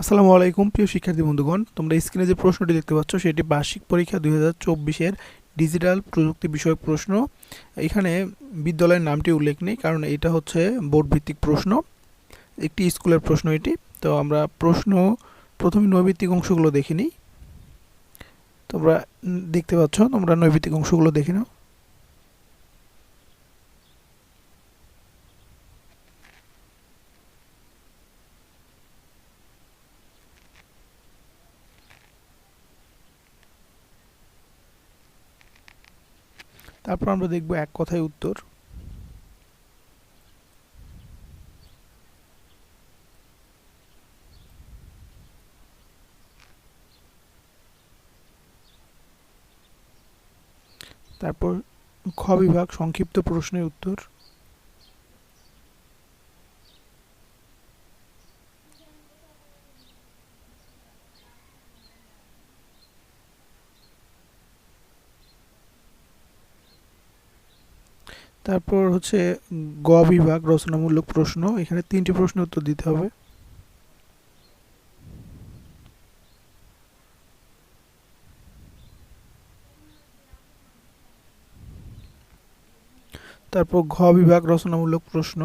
আসসালামু আলাইকুম, প্রিয় শিক্ষার্থী বন্ধুগণ। তোমরা স্ক্রিনে যে প্রশ্নটি দেখতে পাচ্ছ, সেটি বার্ষিক পরীক্ষা দুই হাজার চব্বিশের ডিজিটাল প্রযুক্তি বিষয়ক প্রশ্ন। এখানে বিদ্যালয়ের নামটি উল্লেখ নেই, কারণ এটা হচ্ছে বোর্ড ভিত্তিক প্রশ্ন, একটি স্কুলের প্রশ্ন এটি। তো আমরা প্রশ্ন, প্রথমে নৈভিত্তিক অংশগুলো দেখে নিই। তোমরা দেখতে পাচ্ছ, তোমরা নৈভিত্তিক অংশগুলো দেখে নাও। তারপর আমরা দেখব এক কথায় উত্তর। তারপর খ বিভাগ সংক্ষিপ্ত প্রশ্নের উত্তর। তারপর হচ্ছে গ বিভাগ, রচনামূলক প্রশ্ন। এখানে তিনটি প্রশ্ন উত্তর দিতে হবে। তারপর ঘ বিভাগ, রচনামূলক প্রশ্ন।